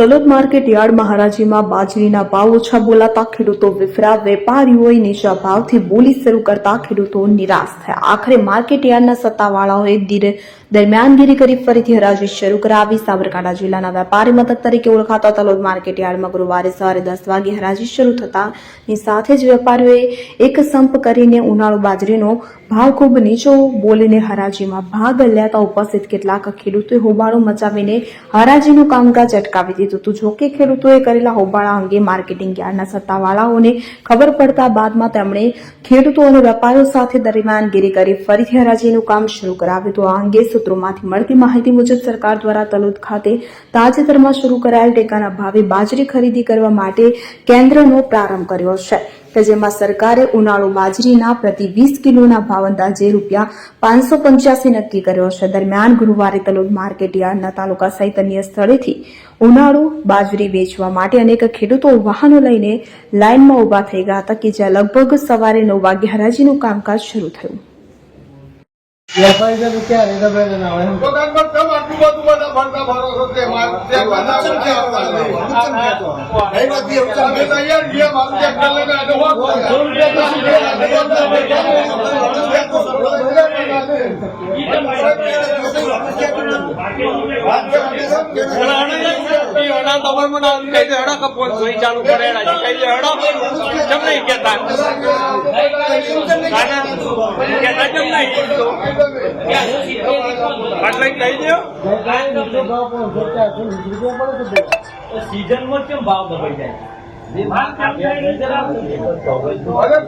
Talod market યાર્ડમાં મહારાજીમાં બાજરીના ભાવ ઓછા બોલાતા ખેડૂતો વિફરા, વેપારીઓએ નીચા ભાવથી બોલી શરૂ કરતા ખેડૂતો નિરાશ થયા. આખરે માર્કેટ યાર્ડના સત્તાવાળાઓએ દરમિયાનગીરી કરી ફરીથી હરાજી શરૂ કરાવી. સાબરકાંઠા જિલ્લાના વેપારી મથક તરીકે ઓળખાતા તલોદ માર્કેટ યાર્ડમાં ગુરુવારે સવારે દસ વાગે હરાજી શરૂ થતાની સાથે જ વેપારીઓએ એક સંપ કરીને ઉનાળુ બાજરીનો ભાવ ખૂબ નીચો બોલીને હરાજીમાં ભાગ લેતા ઉપસ્થિત કેટલાક ખેડૂતોએ હોબાળો મચાવીને હરાજીનું કામકાજ અટકાવી દીધું હતું. જોકે ખેડૂતોએ કરેલા હોબાળા અંગે માર્કેટિંગ યાર્ડના સત્તાવાળાઓને ખબર પડતા બાદમાં તેમણે ખેડૂતો અને વેપારીઓ સાથે દરમિયાનગીરી કરી ફરીથી હરાજીનું કામ શરૂ કરાવ્યું હતું. આ અંગે સૂત્રોમાંથી મળતી માહિતી મુજબ સરકાર દ્વારા તલોદ ખાતે તાજેતરમાં શરૂ કરાયેલ ટેકાના ભાવે બાજરી ખરીદી કરવા માટે કેન્દ્રનો પ્રારંભ કર્યો છે. કે જેમાં સરકારે ઉનાળુ બાજરીના પ્રતિ વીસ કિલોના ભાવ અંદાજે રૂપિયા પાંચસો પંચ્યાસી નક્કી કર્યો છે. દરમિયાન ગુરુવારે તલોદ માર્કેટ તાલુકા સહિત અન્ય સ્થળેથી ઉનાળુ બાજરી વેચવા માટે અનેક ખેડૂતો વાહનો લઈને લાઇનમાં ઊભા થઈ ગયા હતા કે જ્યાં લગભગ સવારે નવ વાગે હરાજીનું કામકાજ શરૂ થયું. વેપારી તો ક્યારે ના આટલું બધું બધા છો તે માર- તે આવતા. એ જ મારું ચેક કરી કરી. રૂપિયા તો? ચાલુ કરેલા છે કઈ હડો નહીં કેતા કેતા ચમ નહીં વીસ રૂપિયા પડે તો બે. કેમ ભાવ દબાઈ જાય? અરે